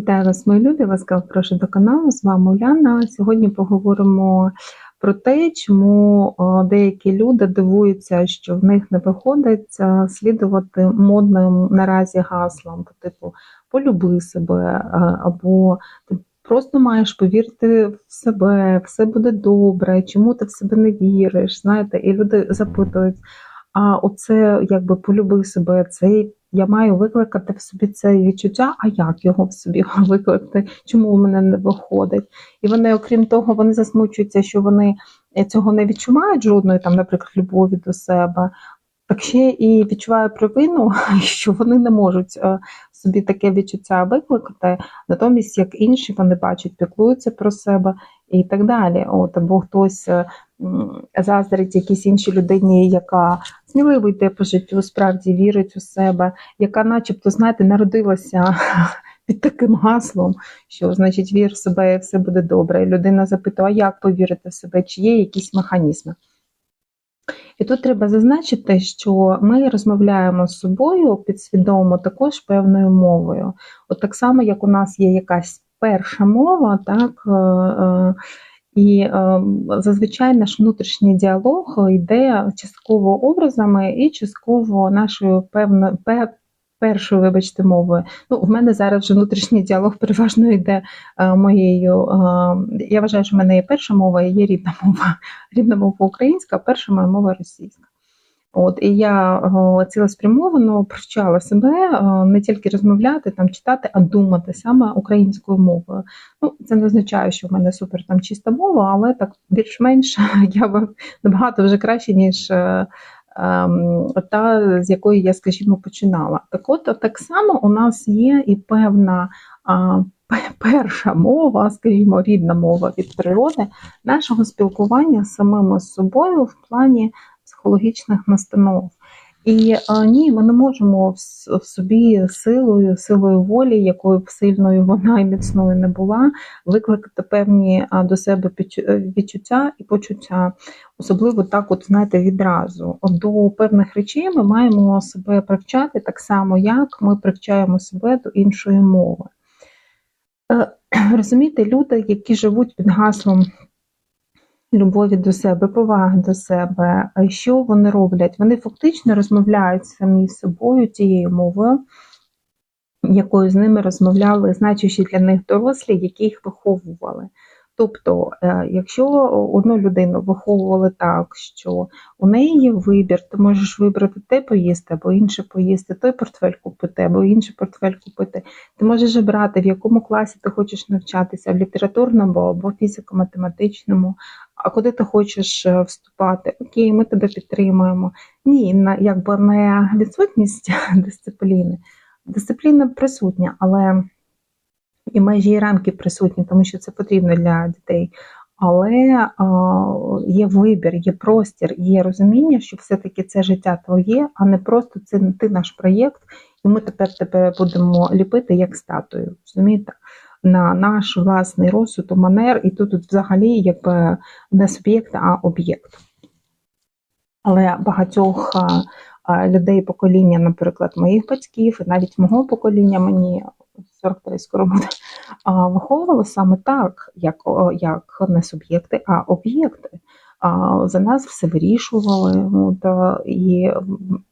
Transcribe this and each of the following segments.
Вітаю вас, мої любі! Ласкаво прошу до каналу. З вами Уляна. Сьогодні поговоримо про те, чому деякі люди дивуються, що в них не виходить слідувати модним наразі гаслам, типу полюби себе, е, або ти просто маєш повірити в себе, все буде добре, чому ти в себе не віриш. Знаєте, і люди запитують. А оце якби полюби себе, це я маю викликати в собі це відчуття, а як його в собі викликати, чому у мене не виходить. І вони, окрім того, вони засмучуються, що вони цього не відчувають жодної, там, наприклад, любові до себе. Так ще і відчуваю провину, що вони не можуть е, собі таке відчуття викликати, натомість, як інші вони бачать, піклуються про себе і так далі. От або хтось е, заздрить якійсь іншій людині, яка сміливо йде по життю, справді вірить у себе, яка, начебто, знаєте, народилася під таким гаслом, що значить вір в себе і все буде добре. І людина запитує, а як повірити в себе, чи є якісь механізми. І тут треба зазначити, що ми розмовляємо з собою підсвідомо також певною мовою. От так само, як у нас є якась перша мова, так. Е, е, і е, зазвичай наш внутрішній діалог йде частково образами і частково нашою певною першою, вибачте, мовою. Ну, в мене зараз вже внутрішній діалог переважно йде е, моєю. Е, я вважаю, що в мене є перша мова є рідна мова. Рідна мова українська, а перша моя мова російська. От і я цілеспрямовано привчала себе не тільки розмовляти, там читати, а думати саме українською мовою. Ну, це не означає, що в мене супер там чиста мова, але так більш-менш я набагато вже краще, ніж е, ем, та, з якої я, скажімо, починала. Так от так само у нас є і певна. Перша мова, скажімо, рідна мова від природи, нашого спілкування з самими собою в плані психологічних настанов. І а, ні, ми не можемо в, в собі силою, силою волі, якою б сильною вона і міцною не була, викликати певні а, до себе е, відчуття і почуття, особливо так, от знаєте, відразу. До певних речей ми маємо себе привчати так само, як ми привчаємо себе до іншої мови. Е, розумієте, люди, які живуть під гаслом любові до себе, поваги до себе. Що вони роблять? Вони фактично розмовляють самі з собою тією мовою, якою з ними розмовляли значущі для них дорослі, які їх виховували. Тобто, е, якщо одну людину виховували так, що у неї є вибір, ти можеш вибрати те поїсти, або інше поїсти, той портфель купити, або інший портфель купити. Ти можеш обрати, в якому класі ти хочеш навчатися, в літературному або фізико-математичному, а куди ти хочеш е, вступати? Окей, ми тебе підтримуємо. Ні, якби не відсутність дисципліни. Дисципліна присутня, але і межі і рамки присутні, тому що це потрібно для дітей. Але є вибір, є простір, є розуміння, що все-таки це життя твоє, а не просто це ти наш проєкт, і ми тепер тебе будемо ліпити як статую. розумієте? На наш власний розсуд, манер, і тут, тут взагалі якби не суб'єкт, а об'єкт. Але багатьох людей покоління, наприклад, моїх батьків, і навіть мого покоління, мені 43 скоро буде, виховували саме так, як як не суб'єкти, а об'єкти. За нас все вирішували. От, І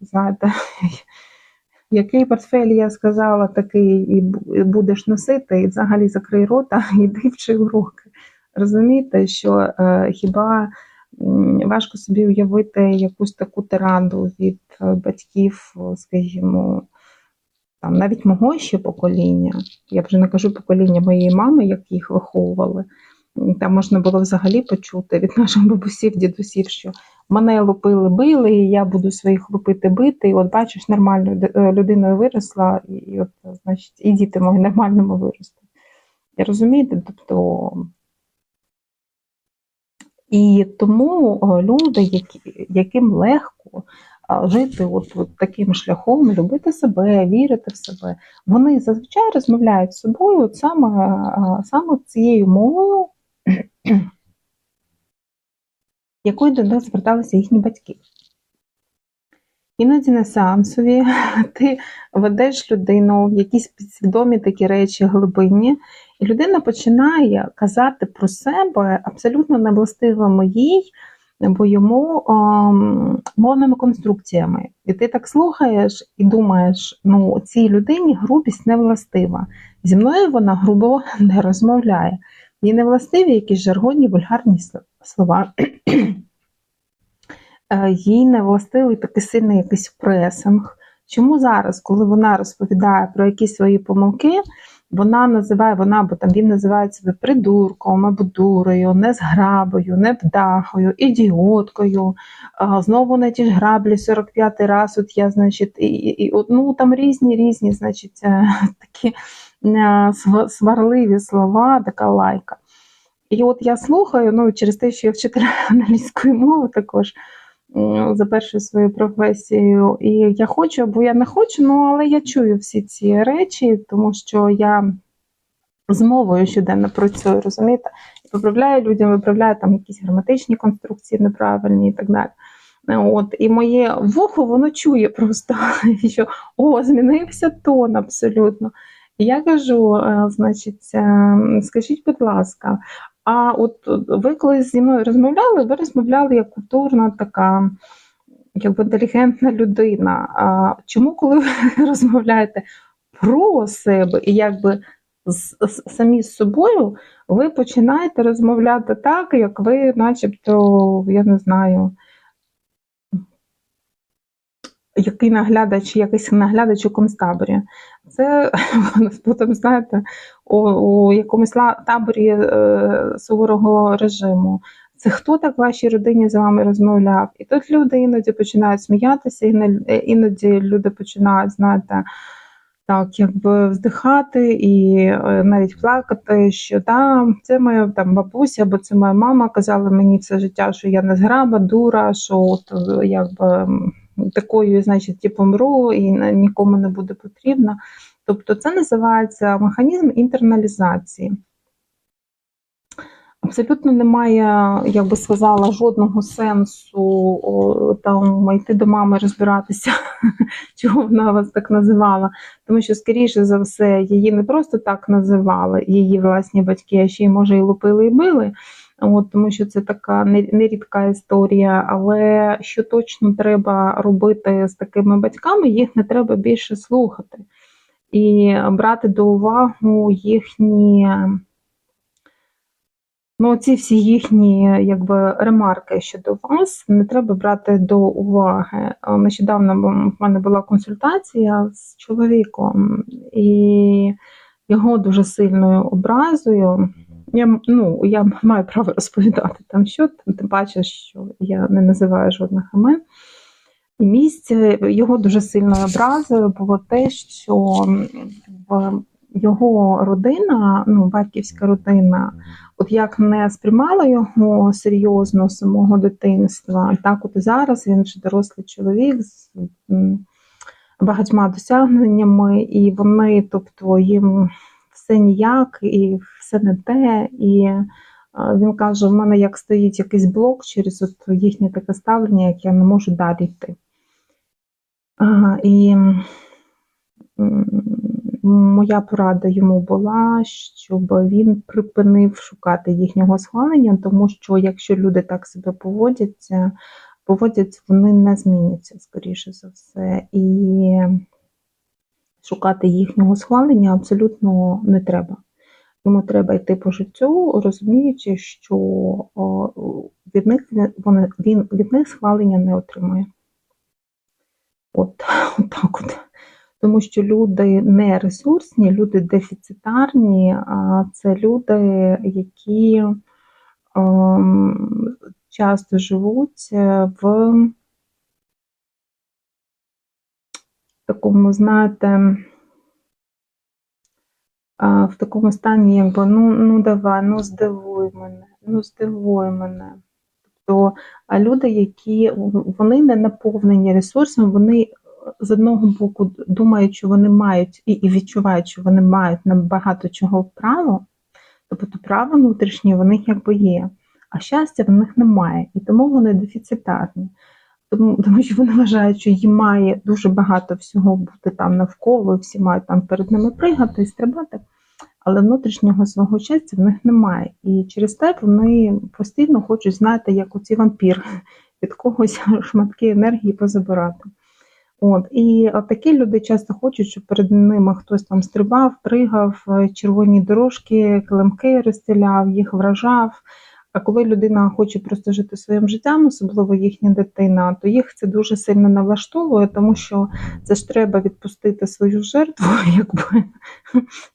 знаєте, який портфель я сказала, такий і будеш носити, і взагалі закрий рота і йди вчи уроки. Розумієте, що е, хіба важко собі уявити якусь таку тираду від е, батьків, скажімо, там навіть мого ще покоління, я вже не кажу покоління моєї мами, як їх виховували. Там можна було взагалі почути від наших бабусів, дідусів, що мене лупили, били, і я буду своїх лупити бити. І от бачиш, нормальною е, людиною виросла, і от, значить, і діти мої нормальному виросли. І розумієте? Тобто. І тому е, люди, які, яким легко жити от, от таким шляхом, любити себе, вірити в себе, вони зазвичай розмовляють з собою от саме, саме цією мовою, якою до них зверталися їхні батьки. Іноді на сеансові ти ведеш людину в якісь підсвідомі такі речі глибинні, і людина починає казати про себе абсолютно невластивими їй, бо йому ем, мовними конструкціями. І ти так слухаєш і думаєш, ну цій людині грубість не властива. Зі мною вона грубо не розмовляє. Їй не властиві якісь жаргонні вульгарні слова. Е, їй не властивий такий сильний якийсь пресинг. Чому зараз, коли вона розповідає про якісь свої помилки, вона називає вона, бо там він називає себе придурком, або дурою, незграбою, невдахою, ідіоткою. Знову на ті ж граблі 45-й раз. От я, значить, і, і, ну там різні різні, значить, е, такі е, сварливі слова, така лайка. І от я слухаю, ну через те, що я вчитель англійської мови також за першою своєю професією. І я хочу, або я не хочу, ну але я чую всі ці речі, тому що я з мовою щоденно працюю, розумієте? І поправляю людям, виправляю там якісь граматичні конструкції неправильні і так далі. От, І моє вухо воно чує просто, що о, змінився тон абсолютно. І я кажу, е, значить, е, скажіть, будь ласка, а от ви коли зі мною розмовляли, ви розмовляли як культурна така, якби інтелігентна людина. А чому, коли ви розмовляєте про себе і якби самі з собою, ви починаєте розмовляти так, як ви, начебто, я не знаю, який наглядач, якийсь наглядач у концтаборі. Це потім, знаєте, у, у якомусь таборі е, суворого режиму. Це хто так в вашій родині з вами розмовляв? І тут люди іноді починають сміятися, іноді люди починають, знаєте, так, якби вздихати і е, навіть плакати, що да, це моя там бабуся, або це моя мама казала мені все життя, що я не зграба, дура, що от якби такою, значить, і помру, і нікому не буде потрібна. Тобто це називається механізм інтерналізації. Абсолютно немає, як би сказала, жодного сенсу там йти до мами розбиратися, чого вона вас так називала. Тому що, скоріше за все, її не просто так називали, її власні батьки, а ще й, може, і лупили і били. От, Тому що це така нерідка історія, але що точно треба робити з такими батьками, їх не треба більше слухати і брати до уваги їхні. Ну, ці всі їхні якби ремарки щодо вас не треба брати до уваги. Нещодавно в мене була консультація з чоловіком, і його дуже сильною образою. Я ну, я маю право розповідати там, що ти бачиш, що я не називаю жодних імен. І місце його дуже сильною образою було те, що його родина, ну, батьківська родина, от як не сприймала його серйозно з самого дитинства, так от і зараз він вже дорослий чоловік з багатьма досягненнями, і вони, тобто, їм все ніяк, і все не те. І він каже: в мене як стоїть якийсь блок через от їхнє таке ставлення, як я не можу далі йти. І моя порада йому була, щоб він припинив шукати їхнього схвалення, тому що якщо люди так себе поводяться, поводяться, вони не зміняться, скоріше за все. І шукати їхнього схвалення абсолютно не треба. Йому треба йти по життю, розуміючи, що від них він від них схвалення не отримує. От, от так от. Тому що люди не ресурсні, люди дефіцитарні, це люди, які ем, часто живуть в такому, знаєте, в такому стані, якби ну ну давай, ну здивуй мене, ну здивуй мене. Тобто люди, які вони не наповнені ресурсами, вони е, з одного боку думають, що вони мають і відчувають, що вони мають на багато чого право, тобто право внутрішнє в них якби є, а щастя в них немає, і тому вони дефіцитарні. Тому, тому що вони вважають, що їм має дуже багато всього бути там навколо, всі мають там перед ними пригати і стрибати, але внутрішнього свого щастя в них немає. І через те вони постійно хочуть, знаєте, як оці вампір, від когось шматки енергії позабирати. От і от такі люди часто хочуть, щоб перед ними хтось там стрибав, пригав, червоні дорожки, килимки розстріляв, їх вражав. А коли людина хоче просто жити своїм життям, особливо їхня дитина, то їх це дуже сильно налаштовує, тому що це ж треба відпустити свою жертву, якби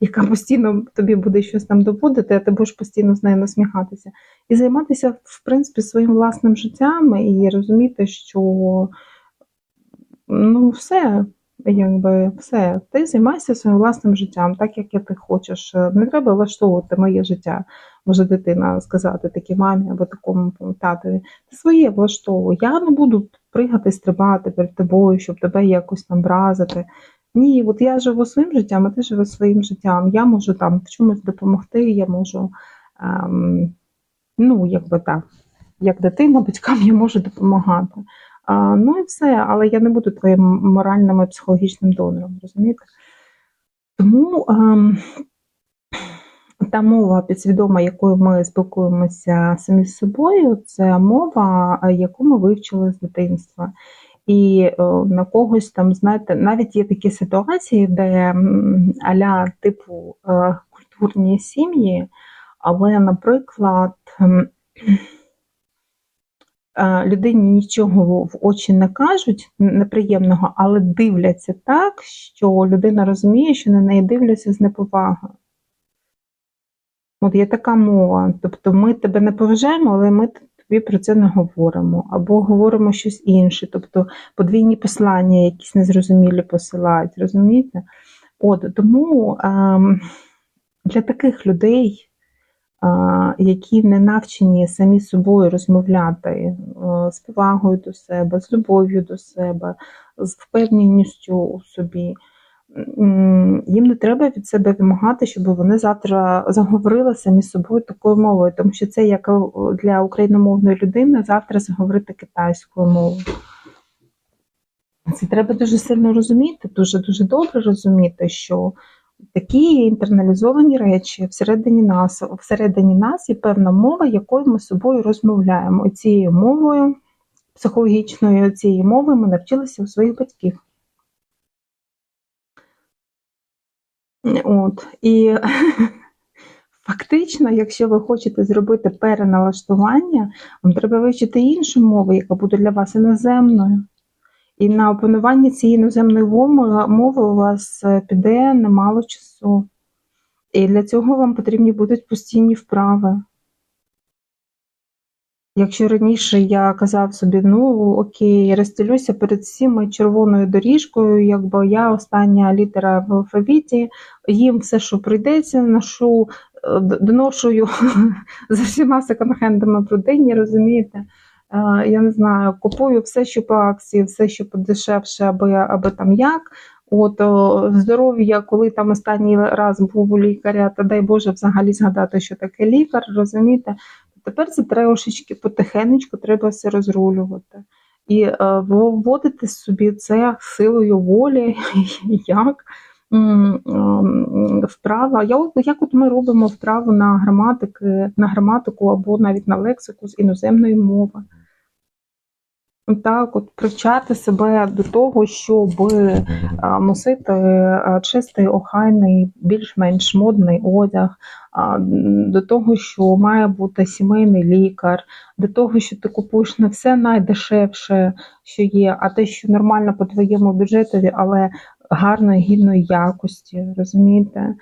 яка постійно тобі буде щось там доводити, а ти будеш постійно з нею насміхатися, і займатися в принципі своїм власним життям і розуміти, що ну все. Якби все, ти займайся своїм власним життям, так як ти хочеш. Не треба влаштовувати моє життя, може дитина сказати такій мамі або такому татові. Ти своє влаштовуй. Я не буду пригати, стрибати перед тобою, щоб тебе якось там вразити. Ні, от я живу своїм життям, а ти живеш своїм життям. Я можу там в чомусь допомогти, я можу, ем, ну, якби так, як дитина, батькам я можу допомагати. А, Ну і все, але я не буду твоїм моральним і психологічним донором, розумієте? Тому ем, та мова підсвідома, якою ми спілкуємося самі з собою, це мова, яку ми вивчили з дитинства. І о, на когось там, знаєте, навіть є такі ситуації, де аля типу е, культурні сім'ї, але, наприклад, Е, людині нічого в очі не кажуть неприємного, але дивляться так, що людина розуміє, що на неї дивляться з неповагою. От є така мова. Тобто ми тебе не поважаємо, але ми тобі про це не говоримо. Або говоримо щось інше, тобто подвійні послання, якісь незрозумілі посилають, розумієте? От Тому ем, для таких людей які не навчені самі собою розмовляти е, з повагою до себе, з любов'ю до себе, з впевненістю у собі. Їм не треба від себе вимагати, щоб вони завтра заговорили самі з собою такою мовою, тому що це як для україномовної людини завтра заговорити китайською мовою. Це треба дуже сильно розуміти, дуже дуже добре розуміти, що такі інтерналізовані речі всередині нас. Всередині нас є певна мова, якою ми з собою розмовляємо. І цією мовою, психологічною цією мовою ми навчилися у своїх батьків. От. І фактично, якщо ви хочете зробити переналаштування, вам треба вивчити іншу мову, яка буде для вас іноземною. І на опанування цієї іноземної мови у вас е, піде немало часу. І для цього вам потрібні будуть постійні вправи. Якщо раніше я казав собі, ну окей, розстелюся перед всіми червоною доріжкою, якби я остання літера в алфавіті, їм все, що прийдеться, ношу, е, доношую за всіма секонд-хендами в родині, розумієте? Я не знаю, купую все, що по акції, все, що подешевше, аби аби там як. От здоров'я, коли там останній раз був у лікаря, то дай Боже взагалі згадати, що таке лікар, розумієте? Тепер це трошечки потихенечку треба все розрулювати. І е, вводити собі це силою волі, як вправа. Я Як от ми робимо вправу на граматики, на граматику або навіть на лексику з іноземної мови. Так, от привчати себе до того, щоб носити чистий, охайний, більш-менш модний одяг, до того, що має бути сімейний лікар, до того, що ти купуєш не все найдешевше, що є, а те, що нормально по твоєму бюджетові, але гарної, гідної якості, розумієте?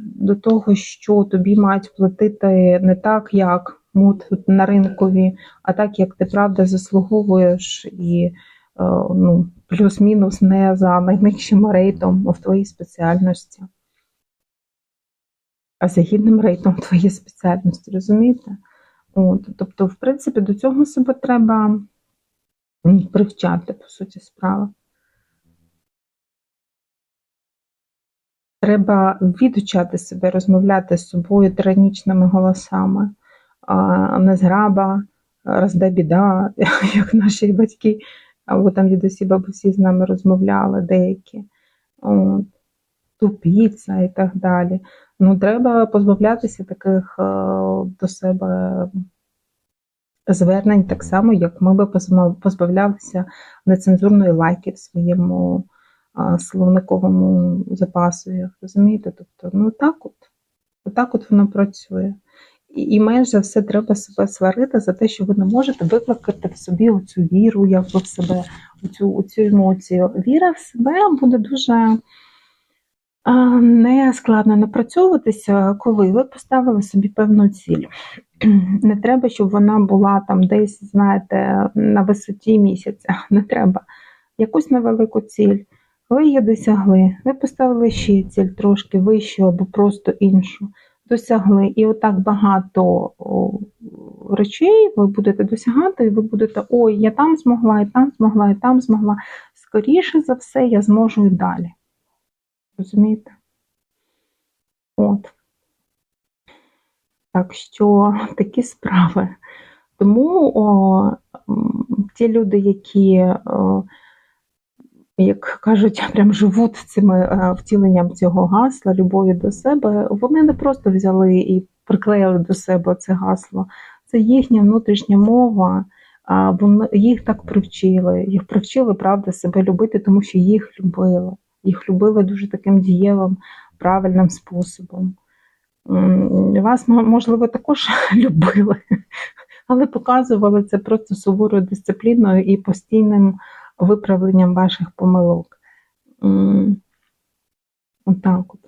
До того, що тобі мають платити не так, як мод на ринкові, а так як ти правда заслуговуєш і е, ну, плюс-мінус не за найнижчим рейтом в твоїй спеціальності, а за гідним рейтом твоєї спеціальності, розумієте? От, Тобто, в принципі, до цього себе треба привчати, по суті, справи. Треба відучати себе розмовляти з собою тиранічними голосами незграба, розда біда, як наші батьки, або там дідусі, бабусі з нами розмовляли деякі. Тупіця і так далі. Ну, треба позбавлятися таких е, до себе звернень так само, як ми би позбавлялися нецензурної лайки в своєму словниковому запасу. Розумієте? Тобто, ну так от, отак от воно працює. І, менш за все треба себе сварити за те, що ви не можете викликати в собі оцю віру, якби в себе, оцю, оцю емоцію. Віра в себе буде дуже не складно напрацьовуватися, коли ви поставили собі певну ціль. Не треба, щоб вона була там десь, знаєте, на висоті місяця. Не треба. Якусь невелику ціль. Ви її досягли. Ви поставили ще ціль трошки вищу або просто іншу. Досягли. І отак багато речей ви будете досягати, і ви будете, ой, я там змогла, і там змогла, і там змогла. Скоріше за все, я зможу і далі. Розумієте? От. Так що такі справи. Тому о, ті люди, які, о, як кажуть, прям живуть цими е, втіленням цього гасла, любові до себе, вони не просто взяли і приклеїли до себе це гасло. Це їхня внутрішня мова. Вони їх так привчили. Їх привчили, правда, себе любити, тому що їх любили. Їх любили дуже таким дієвим, правильним способом. Вас, можливо, також любили, але показували це просто суворою дисципліною і постійним виправленням ваших помилок. Отак от.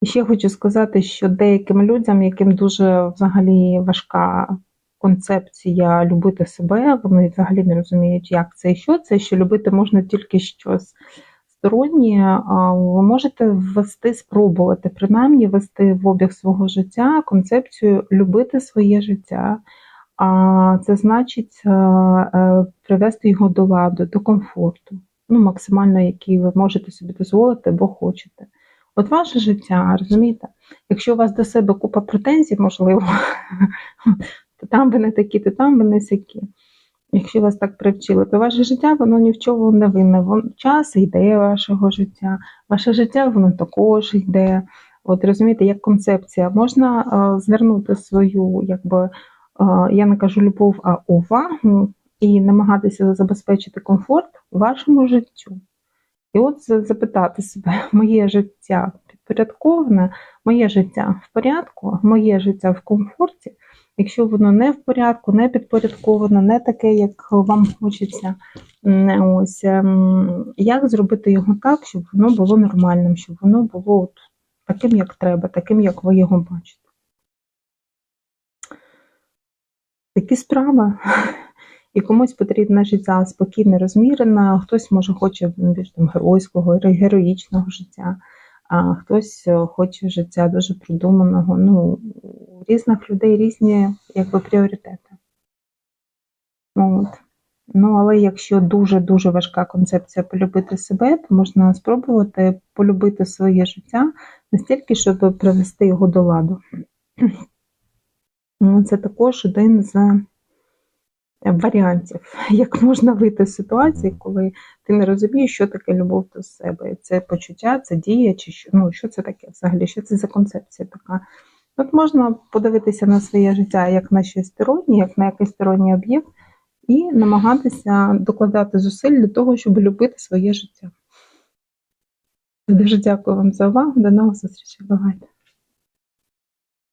І ще хочу сказати, що деяким людям, яким дуже взагалі важка концепція любити себе, вони взагалі не розуміють, як це і що це, що любити можна тільки щось стороннє, ви можете ввести, спробувати, принаймні ввести в обіг свого життя концепцію любити своє життя. А це значить е, е, привести його до ладу, до комфорту, ну, максимально, який ви можете собі дозволити, бо хочете. От ваше життя, розумієте? Якщо у вас до себе купа претензій, можливо, то там ви не такі, то там ви не сякі. Якщо вас так привчили, то ваше життя воно ні в чому не винне. Час йде вашого життя, ваше життя воно також йде. От розумієте, як концепція, можна е, звернути свою, якби я не кажу любов, а увагу і намагатися забезпечити комфорт вашому життю. І от запитати себе, моє життя підпорядковане, моє життя в порядку, моє життя в комфорті. Якщо воно не в порядку, не підпорядковане, не таке, як вам хочеться, ось ем, як зробити його так, щоб воно було нормальним, щоб воно було от таким, як треба, таким, як ви його бачите. Такі справи. І комусь потрібне життя спокійне, розмірене, хтось може хоче більш там геройського, героїчного життя, а хтось е, хоче життя дуже продуманого. Ну, у різних людей різні якби, пріоритети. От. Ну, але якщо дуже-дуже важка концепція полюбити себе, то можна спробувати полюбити своє життя настільки, щоб привести його до ладу. Ну, Це також один з варіантів, як можна вийти з ситуації, коли ти не розумієш, що таке любов до себе. Це почуття, це дія, чи що, ну, що це таке взагалі, що це за концепція така. От можна подивитися на своє життя як на щось стороннє, як на якийсь сторонній об'єкт, і намагатися докладати зусиль для того, щоб любити своє життя. Дуже дякую вам за увагу. До нових зустрічей. Бувайте.